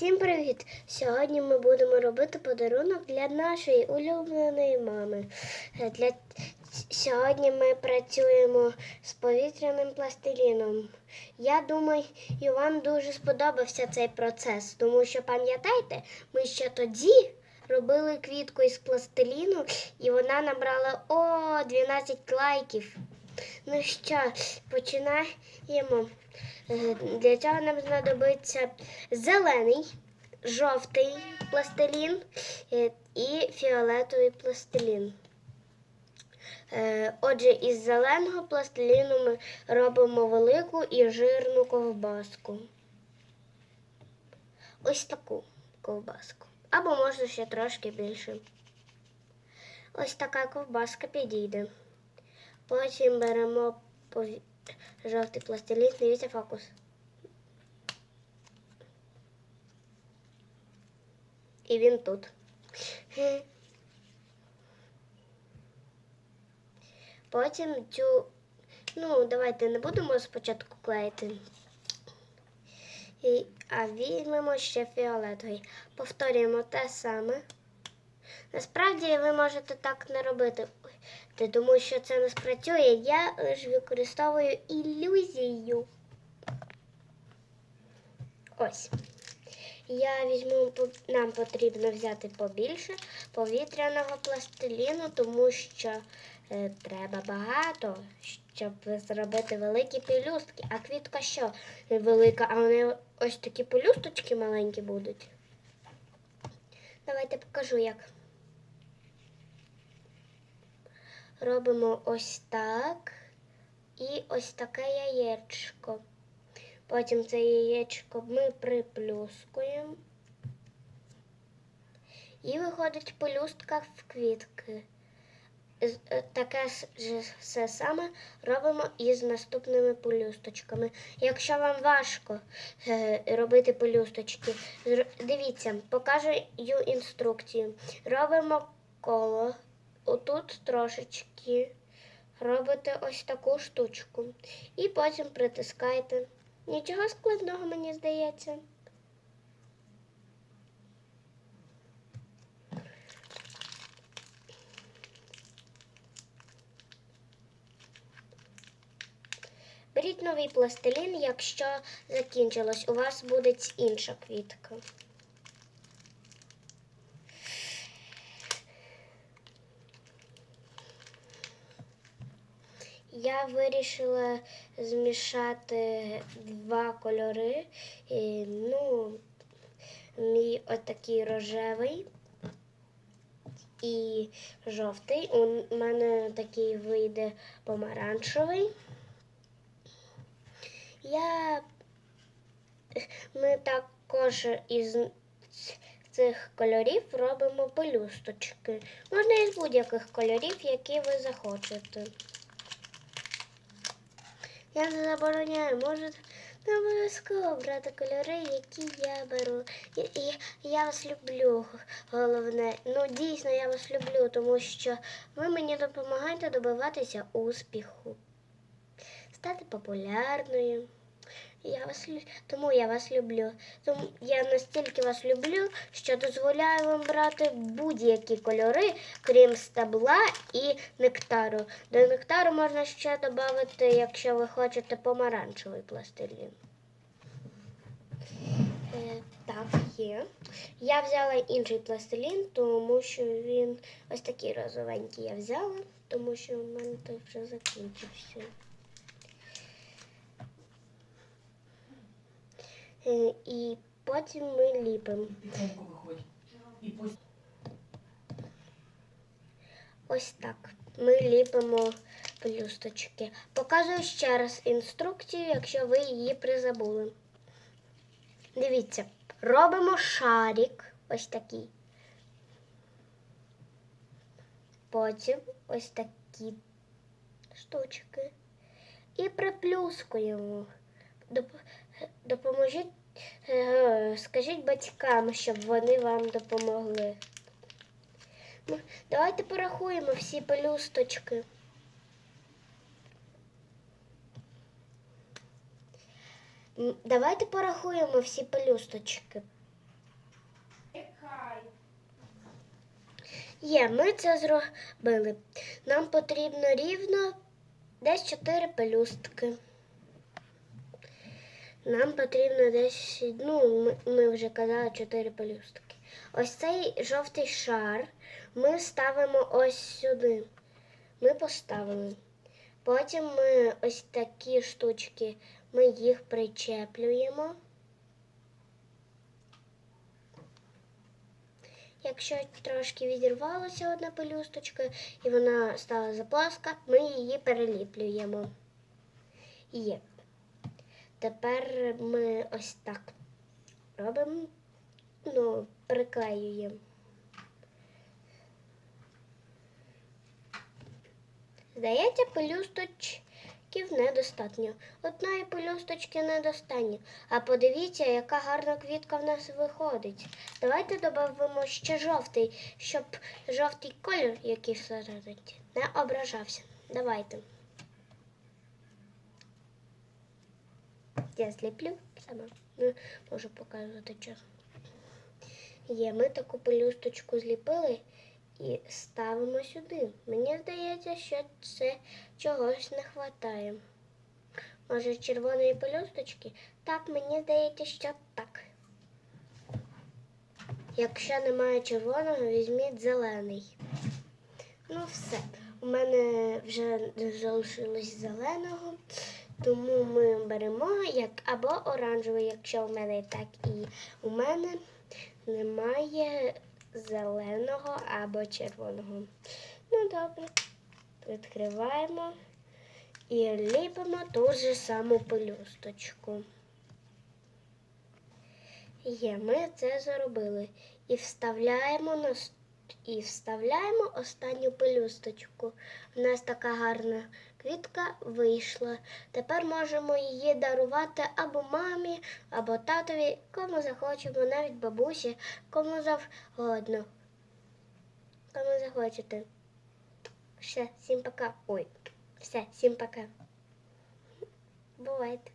Всім привіт! Сьогодні ми будемо робити подарунок для нашої улюбленої мами. Е, Для... Сьогодні ми працюємо з повітряним пластиліном. Я думаю, вам дуже сподобався цей процес, тому що пам'ятаєте, ми ще тоді робили квітку із пластиліну, і вона набрала о 12 лайків. Ну що, починаємо. Е, Для цього нам знадобиться зелений, жовтий пластилін е, і фіолетовий пластилін. Е, Отже, із зеленого пластиліну ми робимо велику і жирну ковбаску. Ось таку ковбаску. Або можна ще трошки більше. Ось така ковбаска підійде. Потім беремо жовтий пластилін, дивіться фокус. І він тут. Потім цю, ну, давайте не будемо спочатку клеїти. І, а візьмемо ще фіолетовий. Повторюємо те саме. Насправді ви можете так не робити, тому що це не спрацює. Я лише використовую ілюзію. Ось. Я візьму, нам потрібно взяти побільше повітряного пластиліну, тому що е, треба багато, щоб зробити великі пелюстки. А квітка що велика, а вони ось такі пелюсточки маленькі будуть. Давайте покажу як. Робимо ось так і ось таке яєчко. Потім це яєчко ми приплюскуємо. І виходить пелюстка в квітки. Е, Таке ж все саме робимо із наступними пелюсточками. Якщо вам важко е, робити пелюсточки, дивіться, покажу інструкцію. Робимо коло, отут трошечки. Робите ось таку штучку. І потім притискайте. Нічого складного, мені здається. Беріть новий пластилін, якщо закінчилось, у вас буде інша квітка. Я вирішила змішати два кольори. Ну, мій отакий рожевий і жовтий. У мене такий вийде помаранчевий. Я ми також із цих кольорів робимо пелюсточки. Можна із будь-яких кольорів, які ви захочете. Я не забороняю, можете не обов'язково брати кольори, які я беру. І, і я вас люблю, головне. Ну, дійсно, я вас люблю, тому що ви мені допомагаєте добиватися успіху, стати популярною. Я вас тому я вас люблю. Тому я настільки вас люблю, що дозволяю вам брати будь-які кольори, крім стебла і нектару. До нектару можна ще додати, якщо ви хочете помаранчевий пластилін. Е, так, є. Я взяла інший пластилін, тому що він ось такий розовенький я взяла, тому що в мене той вже закінчився. І потім ми ліпимо. Ось так. Ми ліпимо пелюсточки. Показую ще раз інструкцію, якщо ви її призабули. Дивіться, робимо шарик ось такий. Потім ось такі штучки. І приплюскуємо. Доп- Допоможіть, е, Е, скажіть батькам, щоб вони вам допомогли. Ну, давайте порахуємо всі пелюсточки. Давайте порахуємо всі пелюсточки. Є, ми це зробили. Нам потрібно рівно десь 4 пелюстки. Нам потрібно десь, ну, ми, вже казали 4 пелюстки. Ось цей жовтий шар ми ставимо ось сюди. Ми поставили. Потім ми ось такі штучки, ми їх причеплюємо. Якщо трошки відірвалася одна пелюсточка і вона стала запласка, ми її переліплюємо. Є. Тепер ми ось так робимо, ну, приклеюємо. Здається, пелюсточків недостатньо. Одної пелюсточки недостатньо. А подивіться, яка гарна квітка в нас виходить. Давайте додамо ще жовтий, щоб жовтий колір, який всередині, не ображався. Давайте. Я зліплю сама. Не можу показувати час. Є, ми таку пелюсточку зліпили і ставимо сюди. Мені здається, що це чогось не вистачає. Може, червоної пелюсточки? Так, мені здається, що так. Якщо немає червоного, візьміть зелений. Ну, все. У мене вже залишилось зеленого, тому ми беремо як або оранжевий, якщо у мене так і у мене немає зеленого або червоного. Ну, добре. Відкриваємо і ліпимо ту ж саму пелюсточку. Є, ми це зробили. І вставляємо на і вставляємо останню пелюсточку. У нас така гарна квітка вийшла. Тепер можемо її дарувати або мамі, або татові, кому захочемо, навіть бабусі, кому завгодно. Кому захочете. Все, всім пока. Ой, все, всім пока. Бувайте.